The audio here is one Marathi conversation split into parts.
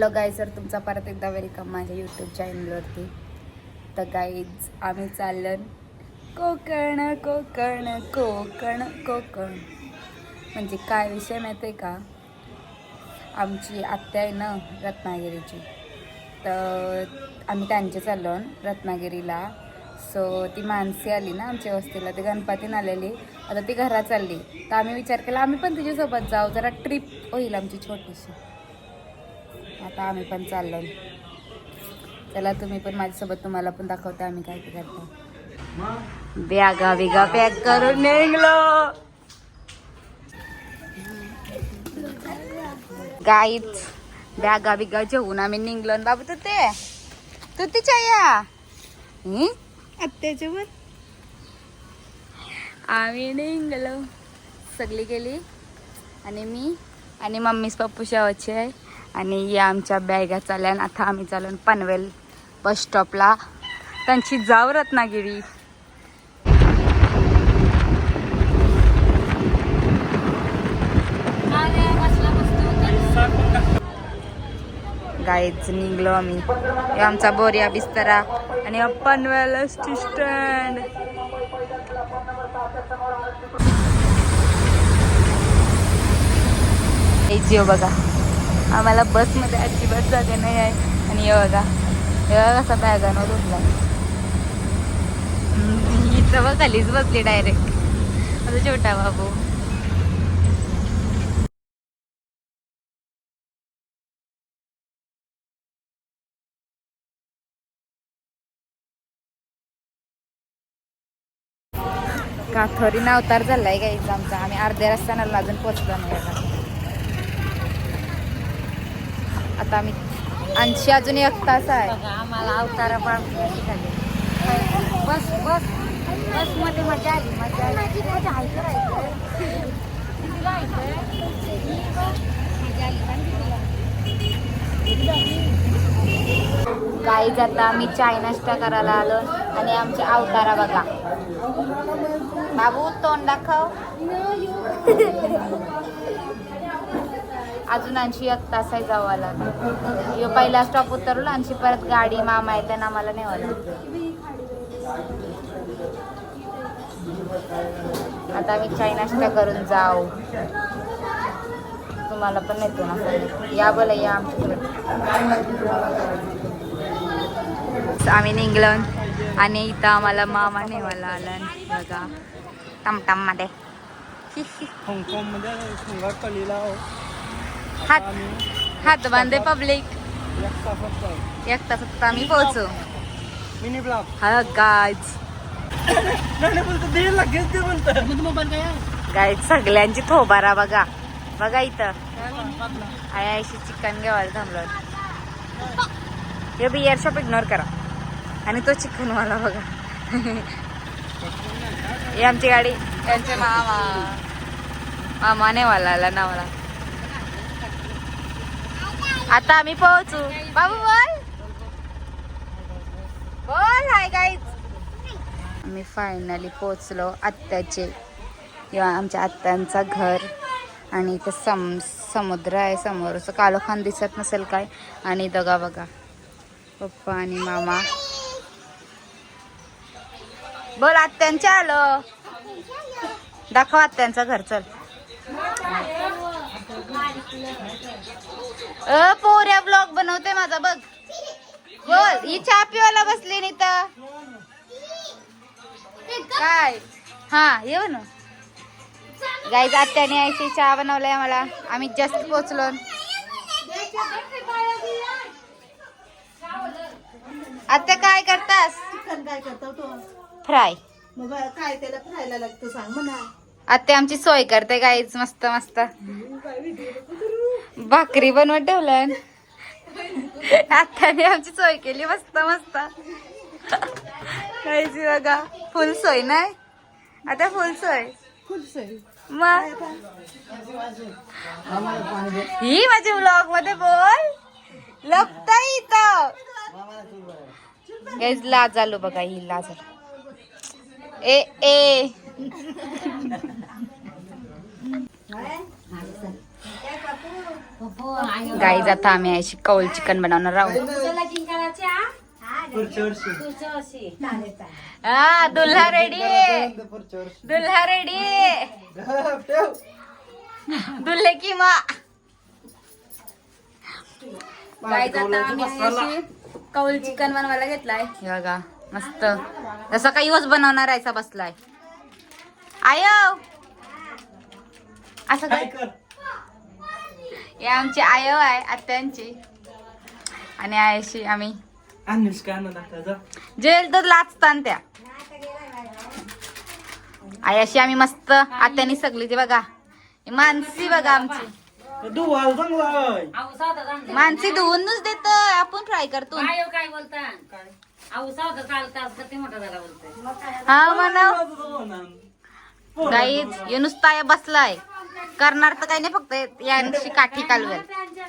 हॅलो गाय सर तुमचा परत एकदा वेलकम माझ्या यूट्यूब चॅनलवरती तर गाईज आम्ही चाललं कोकण कोकण कोकण कोकण. म्हणजे काय विषय माहिती आहे का? आमची आत्या आहे ना रत्नागिरीची. तर आम्ही त्यांचे चाललो रत्नागिरीला. सो ती माणसे आली ना आमच्या वस्तीला ते गणपतीन आलेली. आता ती घरात चालली. तर आम्ही विचार केला आम्ही पण तिच्यासोबत जाऊ जरा ट्रिप होईल आमची छोटीशी. आता आम्ही पण चाललो चला तुम्ही पण माझ्यासोबत तुम्हाला पण दाखवते आम्ही काय काय करतो बॅगा बिगा पॅक करून निघलो. गाईच बॅगा बिगा जेवून आम्ही निघलो बाबू तू ते तू तिच्या या. आत्याच्यावर? आम्ही निघलो. सगळी गेली. आणि मी आणि मम्मीच पप्पू शेवटचे आहे. आणि या आमच्या बॅगा चालल्या आणि आता आम्ही चालून पनवेल बस स्टॉपला. त्यांची जाऊ रत्नागिरी. गाईच निघलो आम्ही. आमचा बोरिया बिस्तरा आणि पनवेल स्टँड हे जिओ बघा. आम्हाला बसमध्ये अजिबात जागे नाही आहे. आणि हे बघा कसा बॅगांवर उठला ही बघ खालीच बसली डायरेक्ट माझा छोटा बाबू. काथोरीनं अवतार झालाय गाईच आमचा. आम्ही अर्ध्या रस्त्यानं अजून पोचलो नाही आता. आम्ही ऐंशी अजून एक तास आहे. आम्हाला अवतारा शिकाले बस बस बसमध्ये मजा आली मजा आली. मजा आता आम्ही चाय नाश्ता करायला आलो आणि आमचे अवतारा बघा. बाबू तोंड दाखव. अजून ऐंशी एक तास जावं लागलं. ह्यो पहिला स्टॉप उतरलो आणखी परत गाडी मामा आहे त्यांना आम्हाला नेवाला आता आम्ही चाय नाश्ता करून जाऊ. तुम्हाला पण नेतो ना या बोला या आमच्याकडे. आम्ही निघलो आणि इथं आम्हाला मामा नेवायला आला. बघा टमटममध्ये हाँगकाँगमध्ये शृंगार कलीला हात हात बांधे पब्लिक एक तासात आम्ही पोहोचू. मिनी ब्लॉक हा गायज गायज सगळ्यांची थोबारा बघा. बघा इथं. आय आयशी चिकन घ्यावायला थांबलो. हे बियर शॉप इग्नोर करा. आणि तो चिकन वाला बघा. ही आमची गाडी. त्यांचे मामा. मामाने वाला आला ना मला आता आम्ही पोहोचू. बाबू बोल. बोल हाय गाईज आम्ही फायनली पोहोचलो आत्याचे. किंवा आमच्या आत्यांचं घर. आणि इथं सम समुद्र आहे समोर असं कालोखान दिसत नसेल काय? आणि दगा बघा पप्पा आणि मामा. बोल आत्यांच्या आलं. दाखव आत्यांचं घर चल. अ पोऱ्या ब्लॉग बनवते माझा बघ. बोल ही चहा पिवायला बसली नी तर? काय? हा येऊ ना गाईज आत्याने आयशी चहा बनवलाय आम्हाला. आम्ही जस्ट पोचलो. आत्या काय करतास? चिकन काय करतो तो? फ्राय मग काय त्याला खायला लागतं सांग म्हणा. आत्या आमची सोय करते गाईच मस्त मस्त. भाकरी बनवत ठेवलं आत्याने आमची सोय केली मस्त मस्त. गाईची बघा फुल सोय नाही? आता फुल सोय. मग? ही माझ्या ब्लॉगमध्ये बोल. लपता इथं. गाईज लाज आलो बघा ही लाज आलो. ए ए हो आहे गाईज आता आम्ही अशी कौल चिकन बनवणार आहोत. हा? हा दुल्हा रेडी दुल्हा रेडी दुल्हे की मा. गाईज आता आम्ही अशी कौल चिकन बनवायला घेतलाय. बघा मस्त. जसं काही दिवस बनवणार आहे बसलाय. आय. असं काय? काय कर. हे आमची आयो आहे आत्यांची. आणि आयशी आम्ही. जेल तर लाचतान त्या. आयाशी आम्ही मस्त आत्यानी सगळी ती बघा. ही मानसी बघा आमची. मानसी धुवूनच देत. आपण फ्राय करतो. काय हो, काय बोलता? मोठा झाला बोलतोय. हा म्हणा. गाईज हे नुसता या बसलाय. करणार तर काही नाही फक्त यांची काठी कालवेल.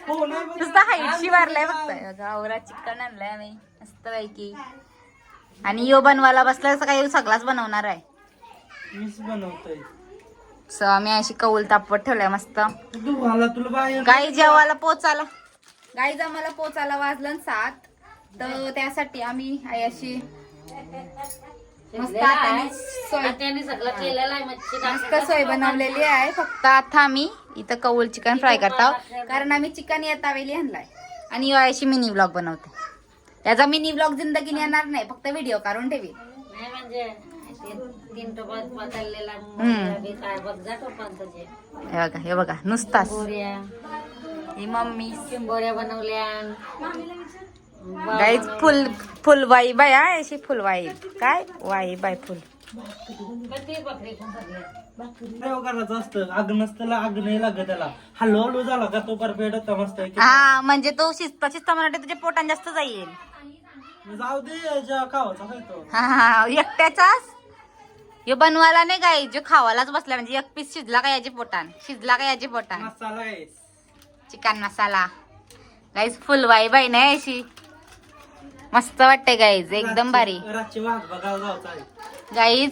हो. नुसता हाईटशी मारलाय फक्त आवरा चिकन आणलाय आम्ही. मस्त पैकी आणि यो बनवायला बसलाय असं काही सगळाच बनवणार आहे. मीच बनवतोय. सो आम्ही अशी कौल तापवत ठेवलाय मस्त. गाई जेवायला पोचाला गाई आम्हाला पोचायला वाजलं सात. तर त्यासाठी आम्ही अशी मस्त हाताने सोय त्यांनी सगळं केलेलं आहे मच्छी मस्त सोय बनवलेली आहे. फक्त आता आम्ही इथं कौल चिकन फ्राय करतो कारण आम्ही चिकन येतावेली आणलाय. आणि अशी मिनी ब्लॉग बनवते. त्याचा मिनी ब्लॉग जिंदगीने येणार नाही. फक्त व्हिडिओ काढून ठेवी. म्हणजे तीन टोपात काय बघ जा हे बघा हे बघा नुसताच. ही मम्मी. बनवल्या. गाईच फुल फुलवाई बाय आहे अशी फुलवाई काय? वाई बाय फुल. करायचं असतं. आग नसतं आग नाही लागत त्याला. हलू हलू झाला का तो परफेक्ट होता मस्त आहे. हा म्हणजे तो शिस्त शिस्त मराठी तुझ्या पोटान जास्त जाईल. जाऊ दे ज्या खावाचा खायतो हा हा एकट्याचाच? हे बनवायला नाही काय जो खावालाच बसला म्हणजे एक पीस शिजला का याची पोटान शिजला का याची पोटान मसाला आहे. चिकन मसाला. गाईज फुलवाई बाई नाही अशी. मस्त वाटते गाईज एकदम भारी. रातची वाघ बघायला जायचं आहे गाईज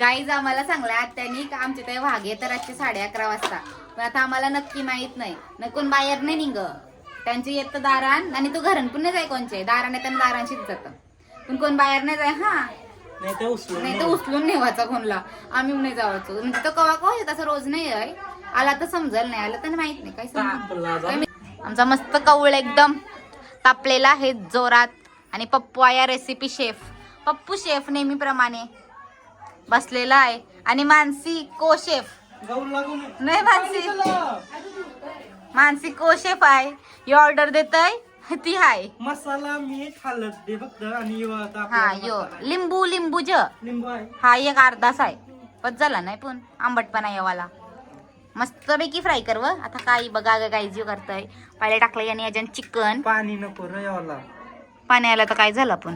गाईज आम्हाला सांगल्या आत्यानी का आमच्या ते वाघ येतं रातचे साडे अकरा वाजता. पण आता आम्हाला नक्की माहीत नाही. न कोण बाहेर नाही निघ त्यांचे येतं दारान आणि तू घरून पण नाही जाय कोणचे दाराने त्यांना दारांशीच जात. पण कोण बाहेर नाही जाय हा. नाही ते उचलून नाही तर उचलून नेवायचा फोनला आम्ही नाही जावायचो. म्हणजे तो कवा कवा येत असं रोज नाही आहे. आला तर समजल नाही आला तर माहीत नाही. काय तापला जा. समजलं आमचा मस्त कवळ एकदम तापलेला आहे जोरात. आणि पप्पू आहे रेसिपी शेफ पप्पू शेफ नेहमीप्रमाणे बसलेला आहे. आणि मानसी को शेफ. नाही मानसी. मानसी को शेफ आहे. ही ऑर्डर देत आहे ती आहे मसाला मीठ दे फक्त. आणि यो हा यो. लिंबू लिंबू ज. लिंबू आहे. हा एक अर्धाच आहे. पण झाला नाही पण आंबटपणा येवाला. मस्तपैकी फ्राय कर व. आता काही बघा ग काही जीव करताय. पहिले टाकलं याने याच्यान चिकन पाणी नको रे याला. पाणी आलं तर काय झालं पण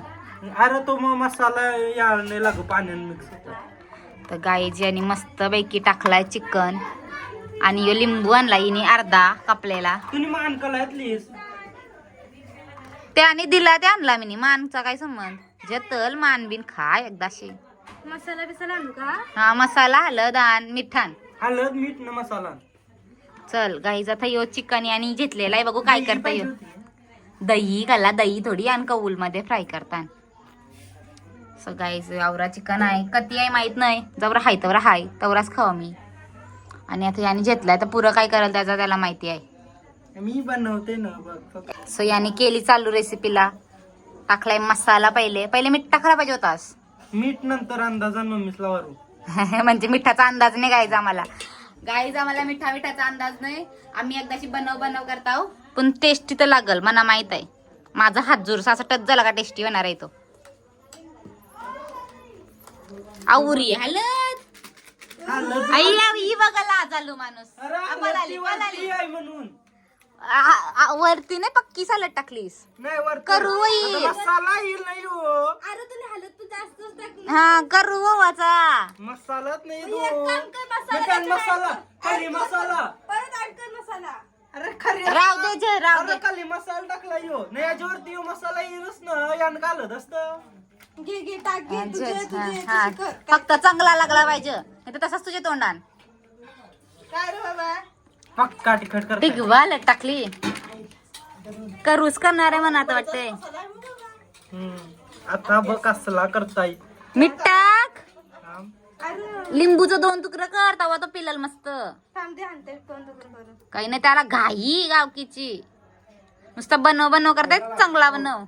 अरे तो मग मसाला यार नाही लागू पाण्याने मिक्स होतं. तर गाईजी यांनी मस्तपैकी टाकलाय चिकन आणि यो लिंबू आणला हिने अर्धा कापलेला. तुम्ही मान कलातलीस त्याने दिला ते आणला मी मानचा काय संबंध? जतल मान बिन खाय एकदाशी मसाला बिसाला आणू का? हा मसाला हलद आण मिठान हळद मीठ न मसाला चल गाईज आता यो चिकन आणि घेतलेला आहे बघू काय करता यो. दही घाला दही थोडी आणि कौलमध्ये फ्राय करता सो गाईज आवरा चिकन आहे. कधी आहे माहीत नाही. जवळ हाय तवरा हाय. तवराच खावा मी. आणि आता याने घेतलाय तर पुरं काय करेल त्याचा त्याला माहिती आहे. मी बनवते ना. सो याने केली चालू रेसिपीला टाकलाय मसाला पहिले. पहिले मीठ टाकला पाहिजे होतास. मीठ नंतर अंदाजा मम्मीसला वरू म्हणजे मिठाचा अंदाज नाही गायचा आम्हाला. गाईज आम्हाला मिठा मिठाचा अंदाज नाही. आम्ही एकदाची बनव बनव करताव पण टेस्टी तर लागल मला माहीत आहे. माझा हात जोरसा असा टच झाला का टेस्टी होणार आहे तो. आवरी हलत. आई ही बघायला चालू माणूस. अरे आ, पळाली, वरती पळाली. वरती आहे म्हणून. आ, आ, वरती नाही पक्की सालत टाकलीस. नाही वरती. करू मसाला येईल नाही हो. हा करू हो वाचा मसालाच नाही तो मटण मसाला खाली मसाला. अरे खरी राव दे जे राव दे. अरे खाली मसाला टाकला यो. नाही याच्यावरती यो मसाला येईलच ना यान घालत असत. अच्छा, हा. फक्त चांगला लागला पाहिजे. नाही तर तसाच तुझ्या तोंडान काय रे बाबा? पक्का तिखट कर ठीक वाल टाकली. करूच करणार आहे म्हणा आता वाटतंय. आता बघ कसला करताय. मीठ टाक. लिंबूचं दोन तुकडं कर तवा तो पिलल मस्त. काही नाही त्याला घाई गावकीची. नुसतं बनव बनव करताय चांगला बनव.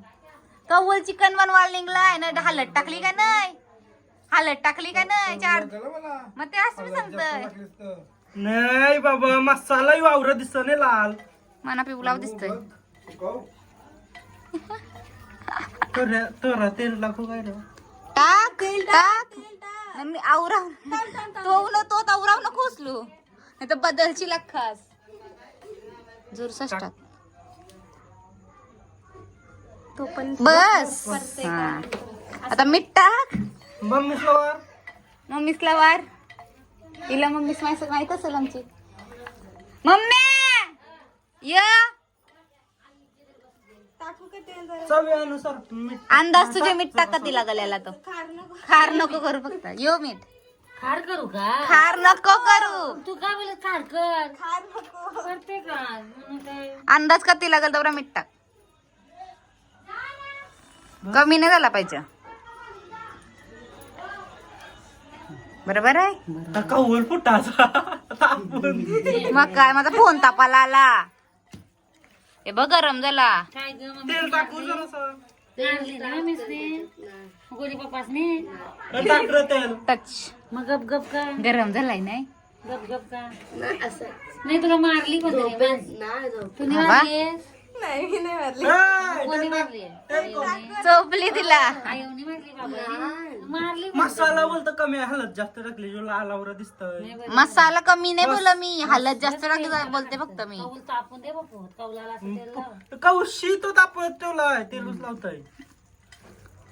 कव्वल चिकन बनवायला निघलाय ना हलत टाकली का नाही? हलत टाकली का नाही चार? मग ते असं मी सांगतोय. नाही बाबा मसाला वावर दिसत नाही लाल. मना पिवलाव दिसतोय. तोरा तोरा तेल लागू काय रे? टाक टाक. मी आवराव. तो न तो आवराव नको उचलू नाही तर बदलची खास जोरसाच टाक तो पण बस. हा. आता मीठ टाक. Mummy flower. मम्मीसला वार तिला मम्मीस माहीत माहीत असेल आमची. मम्मी! य. चवीनुसार मीठ अंदाज तुझे मीठ टाका तिला गल्याला तो. खार नको. करू फक्त. यो मीठ. खार करू का? खार नको करू. तू काय बोलत खार कर? करते का? म्हणून काय अंदाज का तिला गल तेवढा मीठ टाक. कमी नाही झाला पाहिजे. बरोबर आहे? कौल फुटाचा तापून मग काय? माझा फोन तापाला आला. हे बघ गरम झाला काय ग मम्मी? तेल टाकू जरासं. आणली ना मम्मीसने गोरी पप्पासने टाक रे तेल. टच. मग गप गप का? गरम झालाय नाही. गप गप का? नाही तुला मारली कोणतरी तू नाही बाबा. मारलीस मारली. चोपली तिला. आईवनी मारली बाबा? मारली मसाला बोलतो कमी आहे, हलत जास्त टाकली जो लाल आवरा दिसतोय. मसाला कमी नाही बोल मी हालत जास्त टाकली बोलते फक्त मी. कौल तापून दे बापू कौलाला असं तेल लाव. कौशी तो तापत ठेवलाय तेलच लावताय.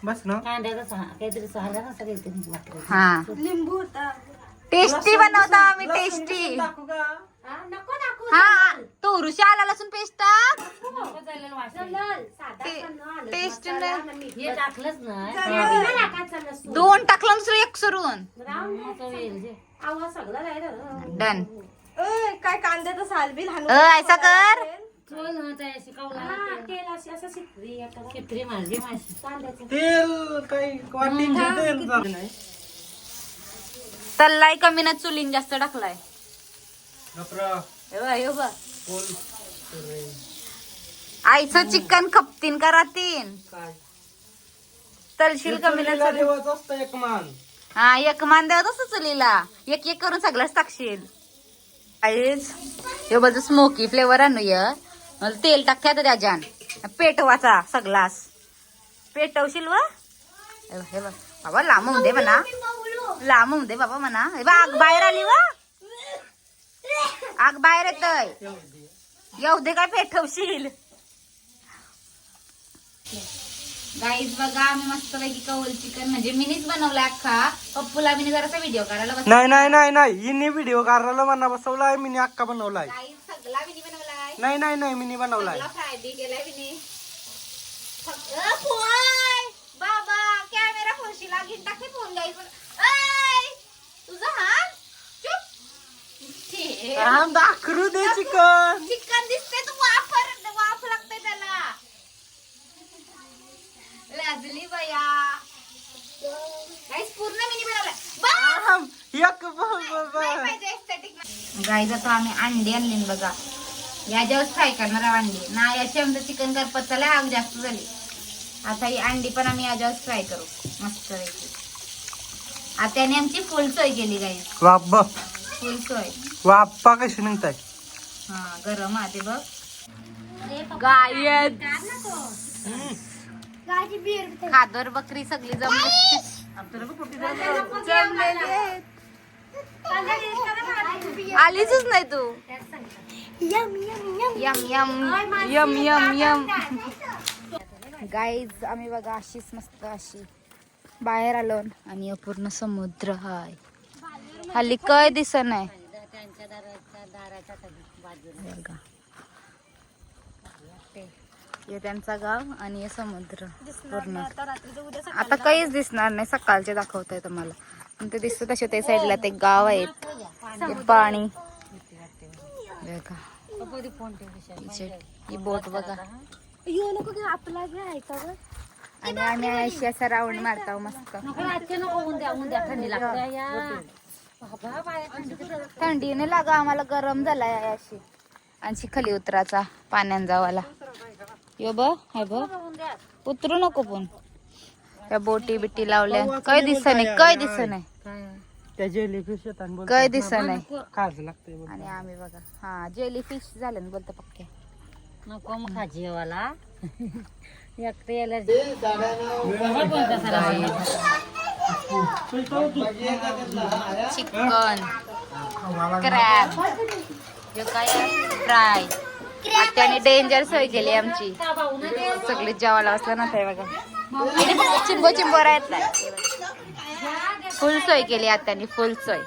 बस ना. कांद्याचा सहा काहीतरी सहाला कसं काहीतरी वाटलं हा. लिंबू होता. टेस्टी बनवता आम्ही टेस्टी टाकू का? नको हा तो उरुषा आला लसूण पेस्ट टाक. नको चालेल वाटलं टेस्ट हे टाकलंच ना दोन टाकलं दुसरं एक सरून. जे. डन काय कांद्याचं सालबी लहान ऐसा कर. चल ना त्या अशी कौलाला तेल अशी असं शित्री शित्री माझी माझी. कांद्याचं. तेल काही वाटी तेल झालं नाही. तल्लाई कमी ना चुलीन जास्त टाकलाय गप्रा हे बघ, हे बघ. बोल आईचं चिकन खपतीन का रातीन? तलशील कमी हा एक मान द्या तसं चुलीला एक एक करून सगळंच टाकशील. आईच हे बघ स्मोकी फ्लेवर आणूया तेल टाकते आता त्याच्यान पेटवाचा सगळाच पेटवशील व? हे बघ, बाबा लांब दे म्हणा. लांब दे बाबा म्हणा. हे बघ, बाहेर आली व. आग बाहेर येतय. येऊ दे काय पेटवशील. गाईज बघा आम्ही मस्त पैकी कवल चिकन म्हणजे मिनीच बनवला अख्खा. पप्पूला मी जरासा व्हिडिओ करायला बस नाही नाही नाही नाही. हिने व्हिडिओ काढायला म्हणा बसवलाय मी अक्का बनवलाय. गाईज सगळा विनी बनवलाय. नाही नाही नाही मी बनवलाय. सगळा फ्राय बी केलाय फोन बाबा कॅमेरा फोनशी लागीन टाकते फोन गाईज तुझा हा चुप दाखरू दे चिकन. चिकन दिसते तू वाफर वाफ लागते त्याला. लाजली बया. गाईज पूर्ण मिनी बनवलाय. बा एक गाईज आता आम्ही अंडी आणली बघा. याच्यावर फ्राय करणार आहे अंडी. ना याची आमचं चिकन करपत चालय आग जास्त झाली. आता ही अंडी पण आम्ही याच्यावर फ्राय करू. मस्त आत्याने आमची फुल सोय केली गाईज वाब्बा फुल सोय. वाप्पा कशी निघताय? हा गरम आहे ते बघ. गायत. खादर बकरी सगळी जमली. जमलेली. आलीच नाही तू. Yum yum yum. Yum yum. Guys आम्ही बघा अशीच मस्त अशी बाहेर आलो आणि अपूर्ण समुद्र हाय हल्ली काय दिसत नाही. बघा. हे त्यांचा गाव आणि हे समुद्र पूर्ण. आता काहीच दिसणार नाही सकाळचे दाखवत आहेत मला पण ते दिसत तसे ते साईडला ते गाव आहेत ते पाणी. बघा. ही बोट बघा. येऊ नको की आपला आणि आम्ही अशी असा राऊंड मारतो मस्त. थंडीने लागा आम्हाला गरम झालाय अशी आणि खाली उतराचा पाण्यान जावाला. यो ब हाय ब उतरू नको पण. या बोटी बिटी लावल्या. काय दिसत नाही काय दिसत नाही. काय दिसत नाही. आणि आम्ही बघा. हा जेली फिश झालं ना बोलतो पक्के. नको मग खा जेवाला. एकटे यायला चिकन क्रॅब जे काय फ्राय आत्याने डेंजर सोय केली आमची. सगळी जेवायला असलं ना ते बघा. चिंबो चिंबो राहत फुल सोय केली आत्याने फुल सोय.